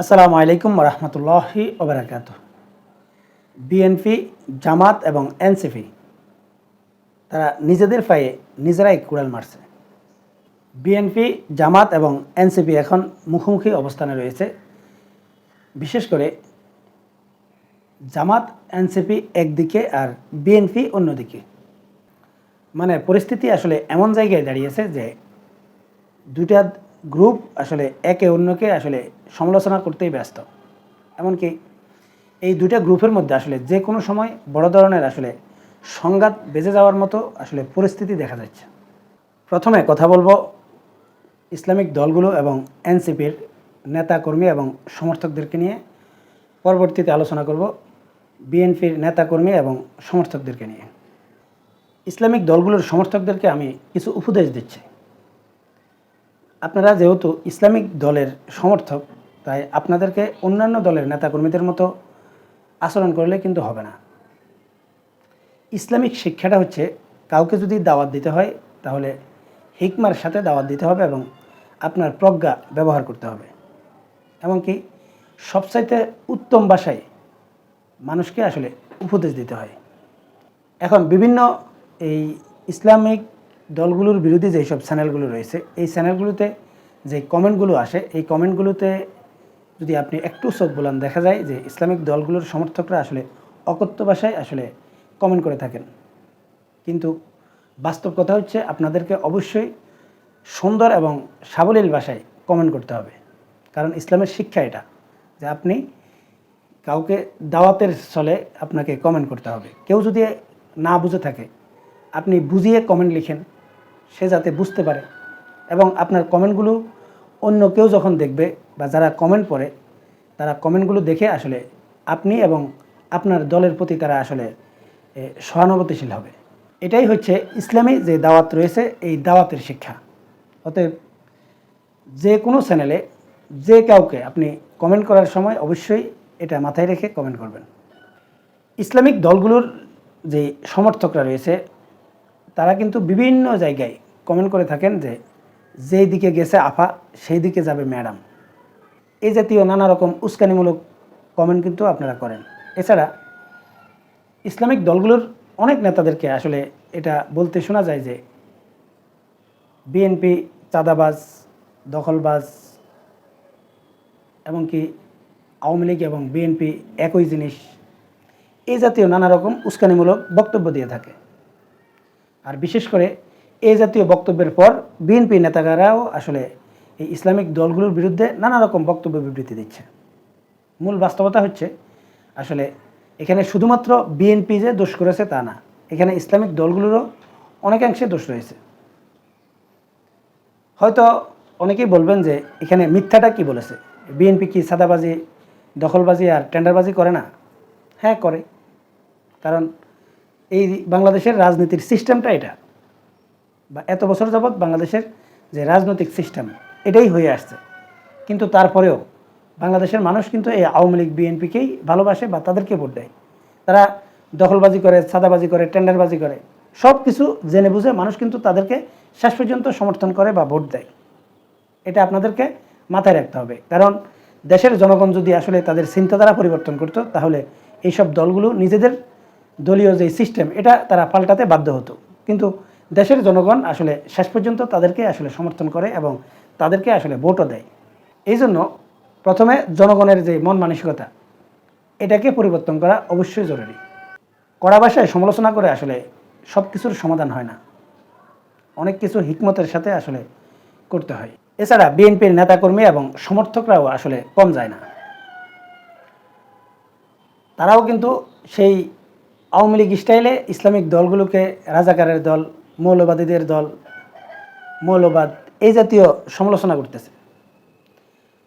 আসসালামু আলাইকুম রহমতুল্লাহি ওবরাকাত বিএনপি জামাত এবং এনসিপি তারা নিজেদের পায়ে নিজেরাই কুড়াল মারছে। বিএনপি জামাত এবং এনসিপি এখন মুখোমুখি অবস্থানে রয়েছে। বিশেষ করে জামাত এনসিপি একদিকে আর বিএনপি অন্যদিকে। মানে পরিস্থিতি আসলে এমন জায়গায় দাঁড়িয়েছে যে দুইটা গ্রুপ আসলে একে অন্যকে আসলে সমালোচনা করতেই ব্যস্ত। এমনকি এই দুইটা গ্রুপের মধ্যে আসলে যে কোনো সময় বড় ধরনের আসলে সংঘাত বেজে যাওয়ার মতো আসলে পরিস্থিতি দেখা যাচ্ছে। প্রথমে কথা বলব ইসলামিক দলগুলো এবং এনসিপির নেতা কর্মী এবং সমর্থকদেরকে নিয়ে। পরবর্তীতে আলোচনা করব বিএনপির নেতাকর্মী এবং সমর্থকদেরকে নিয়ে। ইসলামিক দলগুলোর সমর্থকদেরকে আমি কিছু উপদেশ দিচ্ছি। আপনারা যেহেতু ইসলামিক দলের সমর্থক তাই আপনাদেরকে অন্যান্য দলের নেতাকর্মীদের মতো আচরণ করলে কিন্তু হবে না। ইসলামিক শিক্ষাটা হচ্ছে কাউকে যদি দাওয়াত দিতে হয়, তাহলে হিকমার সাথে দাওয়াত দিতে হবে এবং আপনার প্রজ্ঞা ব্যবহার করতে হবে। এমনকি সবচাইতে উত্তম ভাষায় মানুষকে আসলে উপদেশ দিতে হয়। এখন বিভিন্ন এই ইসলামিক দলগুলোর বিরোধী যেসব চ্যানেলগুলো রয়েছে, এই চ্যানেলগুলোতে যে কমেন্টগুলো আসে, এই কমেন্টগুলোতে যদি আপনি একটু চোখ বলান, দেখা যায় যে ইসলামিক দলগুলোর সমর্থকরা আসলে অকথ্য ভাষায় আসলে কমেন্ট করে থাকেন। কিন্তু বাস্তব কথা হচ্ছে আপনাদেরকে অবশ্যই সুন্দর এবং সাবলীল ভাষায় কমেন্ট করতে হবে। কারণ ইসলামের শিক্ষা এটা, যে আপনি কাউকে দাওয়াতের ছলে আপনাকে কমেন্ট করতে হবে। কেউ যদি না বুঝে থাকে, আপনি বুঝিয়ে কমেন্ট লিখেন, সে যাতে বুঝতে পারে। এবং আপনার কমেন্টগুলো অন্য কেউ যখন দেখবে বা যারা কমেন্ট পড়ে, তারা কমেন্টগুলো দেখে আসলে আপনি এবং আপনার দলের প্রতি তারা আসলে সহানুভূতিশীল হবে। এটাই হচ্ছে ইসলামী যে দাওয়াত রয়েছে, এই দাওয়াতের শিক্ষা। অতএব যে কোনো চ্যানেলে যে কাউকে আপনি কমেন্ট করার সময় অবশ্যই এটা মাথায় রেখে কমেন্ট করবেন। ইসলামিক দলগুলোর যে সমর্থকরা রয়েছে, তারা কিন্তু বিভিন্ন জায়গায় কমেন্ট করে থাকেন যে, যেই দিকে গেছে আফা, সেই দিকে যাবে ম্যাডাম। এই জাতীয় নানা রকম উস্কানিমূলক কমেন্ট কিন্তু আপনারা করেন। এছাড়া ইসলামিক দলগুলোর অনেক নেতাদেরকে আসলে এটা বলতে শোনা যায় যে বিএনপি চাঁদাবাজ, দখলবাজ, এমনকি আওয়ামী লীগ এবং বিএনপি একই জিনিস এই জাতীয় নানা রকম উস্কানিমূলক বক্তব্য দিয়ে থাকে। আর বিশেষ করে এই জাতীয় বক্তব্যের পর বিএনপি নেতাকারাও আসলে এই ইসলামিক দলগুলোর বিরুদ্ধে নানা রকম বক্তব্য বিবৃতি দিচ্ছে। মূল বাস্তবতা হচ্ছে, আসলে এখানে শুধুমাত্র বিএনপি যে দোষ করেছে তা না, এখানে ইসলামিক দলগুলোরও অনেকাংশে দোষ রয়েছে। হয়তো অনেকেই বলবেন যে, এখানে মিথ্যাটা কি বলেছে? বিএনপি কি সাদাবাজি, দখলবাজি আর টেন্ডারবাজি করে না? হ্যাঁ করে। কারণ এই বাংলাদেশের রাজনীতির সিস্টেমটা এটা। বা এত বছর যাবৎ বাংলাদেশের যে রাজনৈতিক সিস্টেম এটাই হয়ে আসছে। কিন্তু তারপরেও বাংলাদেশের মানুষ কিন্তু এই আওয়ামী লীগ, বিএনপিকেই ভালোবাসে বা তাদেরকে ভোট দেয়। তারা দখলবাজি করে সাদাবাজি করে, টেন্ডারবাজি করে সব কিছু জেনে বুঝে মানুষ কিন্তু তাদেরকে শেষ পর্যন্ত সমর্থন করে বা ভোট দেয়। এটা আপনাদেরকে মাথায় রাখতে হবে। কারণ দেশের জনগণ যদি আসলে তাদের চিন্তাধারা পরিবর্তন করতো, তাহলে এইসব দলগুলো নিজেদের দলীয় যে সিস্টেম এটা তারা পাল্টাতে বাধ্য হতো। কিন্তু দেশের জনগণ আসলে শেষ পর্যন্ত তাদেরকে আসলে সমর্থন করে এবং তাদেরকে আসলে ভোটও দেয়। এই জন্য প্রথমে জনগণের যে মন মানসিকতা, এটাকে পরিবর্তন করা অবশ্যই জরুরি। কড়া ভাষায় সমালোচনা করে আসলে সব কিছুর সমাধান হয় না। অনেক কিছু হিকমতের সাথে আসলে করতে হয়। এছাড়া বিএনপির নেতাকর্মী এবং সমর্থকরাও আসলে কম যায় না। তারাও কিন্তু সেই আওয়ামী লীগ স্টাইলে ইসলামিক দলগুলোকে রাজাকারের দল, মৌলবাদীদের দল, মৌলবাদ এই জাতীয় সমালোচনা করতেছে।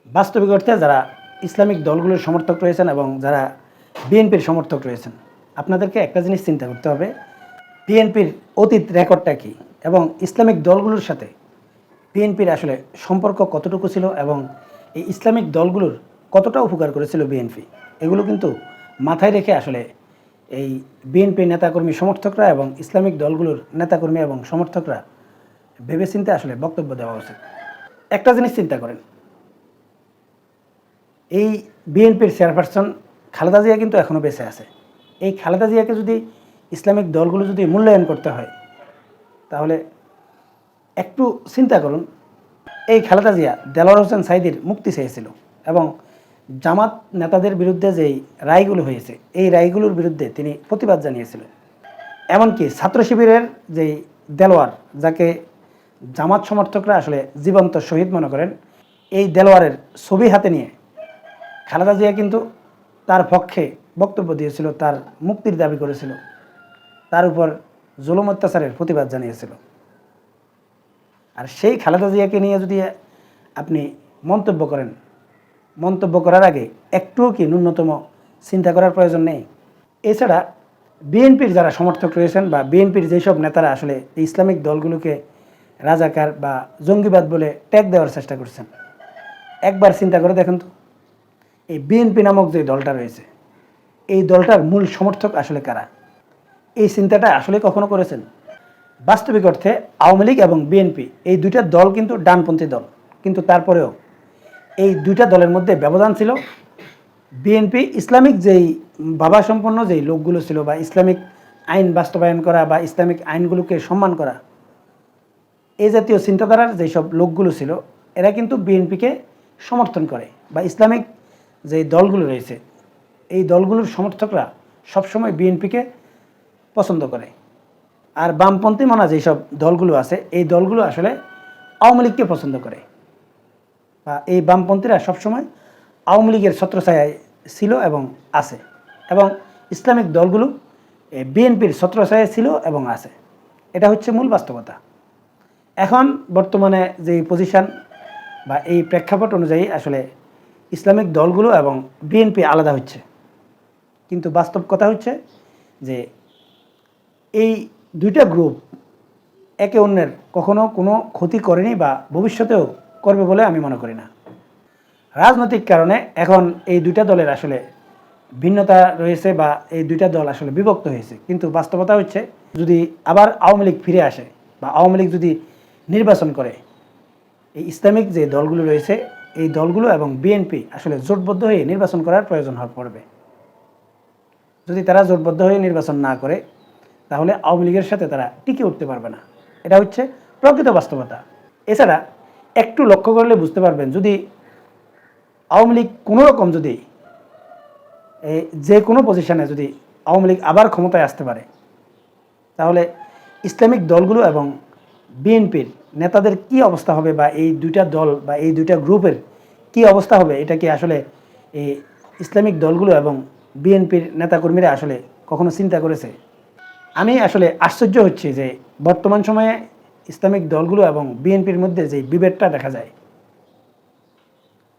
বাস্তবিক অর্থে যারা ইসলামিক দলগুলোর সমর্থক রয়েছেন এবং যারা বিএনপির সমর্থক রয়েছেন, আপনাদেরকে একটা জিনিস চিন্তা করতে হবে। বিএনপির অতীত রেকর্ডটা কী এবং ইসলামিক দলগুলোর সাথে বিএনপির আসলে সম্পর্ক কতটুকু ছিল এবং এই ইসলামিক দলগুলোর কতটা উপকার করেছিল বিএনপি? এগুলো কিন্তু মাথায় রেখে আসলে এই বিএনপি নেতাকর্মী সমর্থকরা এবং ইসলামিক দলগুলোর নেতাকর্মী এবং সমর্থকরা ভেবেচিন্তে আসলে বক্তব্য দেওয়া উচিত। একটা জিনিস চিন্তা করেন। এই বিএনপির চেয়ারপারসন খালেদা জিয়া কিন্তু এখনও বেঁচে আছে। এই খালেদা জিয়াকে যদি ইসলামিক দলগুলো যদি মূল্যায়ন করতে হয়, তাহলে একটু চিন্তা করুন, এই খালেদা জিয়া দেলোয়ার হোসেন সাইদির মুক্তি চেয়েছিল এবং জামাত নেতাদের বিরুদ্ধে যেই রায়গুলো হয়েছে, এই রায়গুলোর বিরুদ্ধে তিনি প্রতিবাদ জানিয়েছিলেন। এমনকি ছাত্র শিবিরের যেই দেলোয়ার, যাকে জামাত সমর্থকরা আসলে জীবন্ত শহীদ মনে করেন। এই দেলোয়ারের ছবি হাতে নিয়ে খালেদা জিয়া কিন্তু তার পক্ষে বক্তব্য দিয়েছিল, তার মুক্তির দাবি করেছিল। তার উপর জুলুম অত্যাচারের প্রতিবাদ জানিয়েছিল। আর সেই খালেদা জিয়াকে নিয়ে যদি আপনি মন্তব্য করেন, মন্তব্য করার আগে একটুও কি ন্যূনতম চিন্তা করার প্রয়োজন নেই? এছাড়া বিএনপির যারা সমর্থক রয়েছেন বা বিএনপির যেসব নেতারা আসলে ইসলামিক দলগুলোকে রাজাকার বা জঙ্গিবাদ বলে ট্যাগ দেওয়ার চেষ্টা করছেন। একবার চিন্তা করে দেখেন তো, এই বিএনপি নামক যে দলটা রয়েছে, এই দলটার মূল সমর্থক আসলে কারা? এই চিন্তাটা আসলে কখনো করেছেন? বাস্তবিক অর্থে আওয়ামী লীগ এবং বিএনপি, এই দুইটা দল কিন্তু ডানপন্থী দল। কিন্তু তারপরেও এই দুইটা দলের মধ্যে ব্যবধান ছিল। বিএনপি ইসলামিক যেই বাবা সম্পন্ন যেই লোকগুলো ছিল বা ইসলামিক আইন বাস্তবায়ন করা বা ইসলামিক আইনগুলোকে সম্মান করা এই জাতীয় চিন্তাধারার যেসব লোকগুলো ছিল, এরা কিন্তু বিএনপিকে সমর্থন করে বা ইসলামিক যে দলগুলো রয়েছে, এই দলগুলোর সমর্থকরা সবসময় বিএনপিকে পছন্দ করে। আর বামপন্থী মনা যেসব দলগুলো আছে, এই দলগুলো আসলে আওয়ামী লীগকে পছন্দ করে। বা এই বামপন্থীরা সবসময় আওয়ামী লীগের ছত্রছায়ায় ছিল এবং আছে এবং ইসলামিক দলগুলো বিএনপির ছত্রছায়ায় ছিল এবং আছে। এটা হচ্ছে মূল বাস্তবতা। এখন বর্তমানে যে পজিশন বা এই প্রেক্ষাপট অনুযায়ী আসলে ইসলামিক দলগুলো এবং বিএনপি আলাদা হচ্ছে। কিন্তু বাস্তব কথা হচ্ছে যে এই দুইটা গ্রুপ একে অন্যের কখনো কোনো ক্ষতি করেনি বা ভবিষ্যতেও করবে বলে আমি মনে করি না। রাজনৈতিক কারণে এখন এই দুইটা দলের আসলে ভিন্নতা রয়েছে বা এই দুইটা দল আসলে বিভক্ত হয়েছে। কিন্তু বাস্তবতা হচ্ছে যদি আবার আওয়ামী লীগ ফিরে আসে বা আওয়ামী লীগ যদি নির্বাচন করে। এই ইসলামিক যে দলগুলো রয়েছে, এই দলগুলো এবং বিএনপি আসলে জোটবদ্ধ হয়ে নির্বাচন করার প্রয়োজন হয়ে পড়বে। যদি তারা জোটবদ্ধ হয়ে নির্বাচন না করে, তাহলে আওয়ামী লীগের সাথে তারা টিকে উঠতে পারবে না। এটা হচ্ছে প্রকৃত বাস্তবতা। এছাড়া একটু লক্ষ্য করলে বুঝতে পারবেন, যদি আওয়ামী লীগ কোনো রকম যদি যে কোনো পজিশনে যদি আওয়ামী লীগ আবার ক্ষমতায় আসতে পারে, তাহলে ইসলামিক দলগুলো এবং বিএনপির নেতাদের কি অবস্থা হবে বা এই দুইটা দল বা এই দুইটা গ্রুপের কি অবস্থা হবে, এটা কি আসলে এই ইসলামিক দলগুলো এবং বিএনপির নেতাকর্মীরা আসলে কখনো চিন্তা করেছে? আমি আসলে আশ্চর্য হচ্ছি যে বর্তমান সময়ে ইসলামিক দলগুলো এবং বিএনপির মধ্যে যে বিভেদটা দেখা যায়,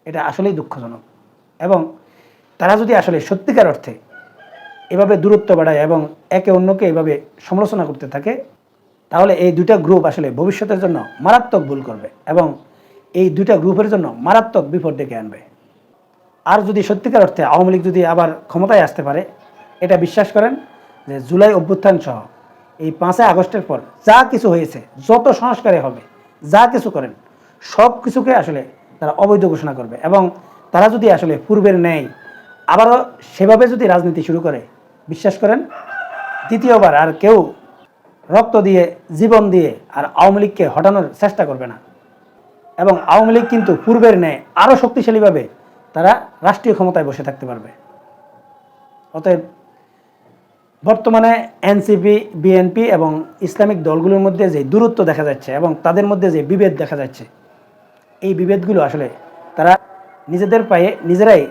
এটা আসলেই দুঃখজনক। এবং তারা যদি আসলে সত্যিকার অর্থে এভাবে দূরত্ব বাড়ায় এবং একে অন্যকে এভাবে সমালোচনা করতে থাকে তাহলে এই দুইটা গ্রুপ আসলে ভবিষ্যতের জন্য মারাত্মক ভুল করবে এবং এই দুইটা গ্রুপের জন্য মারাত্মক বিপদ ডেকে আনবে। আর যদি সত্যিকার অর্থে আওয়ামী লীগ যদি আবার ক্ষমতায় আসতে পারে, এটা বিশ্বাস করেন যে জুলাই অভ্যুত্থান সহ এই পাঁচই আগস্টের পর যা কিছু হয়েছে, যত সংস্কারে হবে, যা কিছু করেন, সব কিছুকে আসলে তারা অবৈধ ঘোষণা করবে এবং তারা যদি আসলে পূর্বের ন্যায় আবারও সেভাবে যদি রাজনীতি শুরু করে, বিশ্বাস করেন, দ্বিতীয়বার আর কেউ রক্ত দিয়ে, জীবন দিয়ে আর আওয়ামী লীগকে হটানোর চেষ্টা করবে না। এবং আওয়ামী লীগ কিন্তু পূর্বের ন্যায় আরও শক্তিশালীভাবে তারা রাষ্ট্রীয় ক্ষমতায় বসে থাকতে পারবে। অতএব বর্তমানে এনসিপি, বিএনপি এবং ইসলামিক দলগুলোর মধ্যে যে দূরত্ব দেখা যাচ্ছে এবং তাদের মধ্যে যে বিভেদ দেখা যাচ্ছে, এই বিভেদগুলো আসলে তারা নিজেদের পায়ে নিজেরাই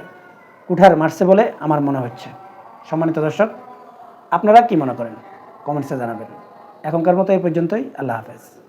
কুঠার মারছে বলে আমার মনে হচ্ছে। সম্মানিত দর্শক, আপনারা কি মনে করেন? কমেন্টসে জানাবেন। এখনকার মতো এই পর্যন্তই আল্লাহ হাফেজ।